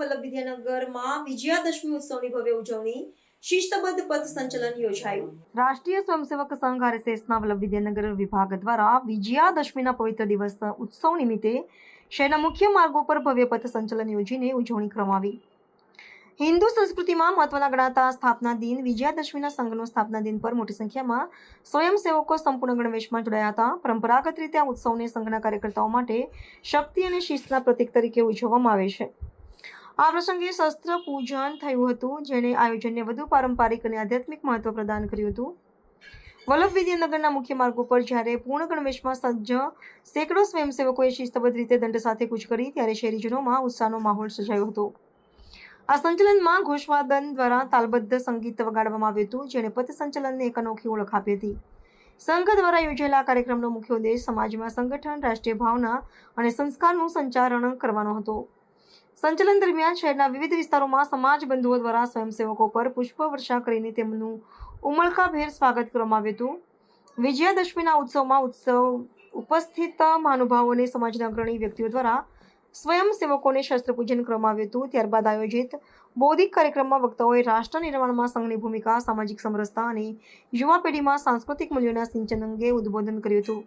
વલ્લભ વિદ્યાનગરમાં વિજયાદશમી ઉત્સવની ભવ્ય ઉજવણી શિસ્તબદ્ધ પથ સંચલન યોજાયું. રાષ્ટ્રીય સ્વયંસેવક સંઘ આરએસએસના વલ્લભ વિદ્યાનગર વિભાગ દ્વારા વિજયાદશમીના પવિત્ર દિવસ ઉત્સવ નિમિત્તે શહેરના મુખ્ય માર્ગો પર ભવ્ય પથ સંચલન યોજીને ઉજવણી કરવામાં આવી. હિન્દુ સંસ્કૃતિમાં મહત્વના ગણાતા સ્થાપના દિન વિજયાદશમીના સંઘનો સ્થાપના દિન પર મોટી સંખ્યામાં સ્વયંસેવકો સંપૂર્ણ ગણવેશમાં જોડાયા હતા. પરંપરાગત રીતે આ ઉત્સવને સંઘના કાર્યકર્તાઓ માટે શક્તિ અને શિસ્તના પ્રતીક તરીકે ઉજવવામાં આવે છે. આ પ્રસંગે શસ્ત્ર પૂજન થયું હતું, જેણે આયોજનને વધુ પારંપરિક અને આધ્યાત્મિક મહત્વ પ્રદાન કર્યું હતું. વલ્લભ વિદ્યાનગરના મુખ્ય માર્ગો પર જ્યારે પૂર્ણ ગણવેશમાં સજ્જ સેંકડો સ્વયંસેવકોએ શિસ્તબદ્ધ રીતે દંડ સાથે કૂચ કરી, ત્યારે શહેરીજનોમાં ઉત્સાહનો માહોલ સર્જાયો હતો. આ સંચલનમાં ઘોષવાદન દ્વારા તાલબદ્ધ સંગીત વગાડવામાં આવ્યું હતું, જેણે પથ સંચલનને એક અનોખી ઓળખ આપી હતી. સંઘ દ્વારા યોજાયેલા કાર્યક્રમનો મુખ્ય ઉદ્દેશ સમાજમાં સંગઠન, રાષ્ટ્રીય ભાવના અને સંસ્કારનું સંચારણ કરવાનો હતો. સંચલન દરમિયાન શહેરના વિવિધ વિસ્તારોમાં સમાજ બંધુઓ દ્વારા સ્વયંસેવકો પર પુષ્પવર્ષા કરીને તેમનું ઉમળકાભેર સ્વાગત કરવામાં આવ્યું હતું. વિજયાદશમીના ઉત્સવમાં ઉત્સવ ઉપસ્થિત મહાનુભાવોને સમાજના અગ્રણી વ્યક્તિઓ દ્વારા સ્વયંસેવકોને શસ્ત્રપૂજન કરવામાં આવ્યું હતું. ત્યારબાદ આયોજિત બૌદ્ધિક કાર્યક્રમમાં વક્તાઓએ રાષ્ટ્ર નિર્માણમાં સંઘની ભૂમિકા, સામાજિક સમરસતા અને યુવા પેઢીમાં સાંસ્કૃતિક મૂલ્યોના સિંચન અંગે ઉદ્બોધન કર્યું હતું.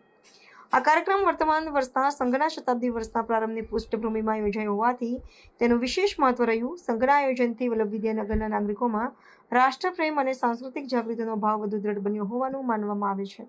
આ કાર્યક્રમ વર્તમાન વર્ષના સંઘના શતાબ્દી વર્ષના પ્રારંભની પૃષ્ઠભૂમિમાં યોજાયો હોવાથી તેનું વિશેષ મહત્વ રહ્યું. સંઘના આયોજનથી વલ્લભ વિદ્યાનગરના નાગરિકોમાં રાષ્ટ્રપ્રેમ અને સાંસ્કૃતિક જાગૃતિનો ભાવ વધુ દ્રઢ બન્યો હોવાનું માનવામાં આવે છે.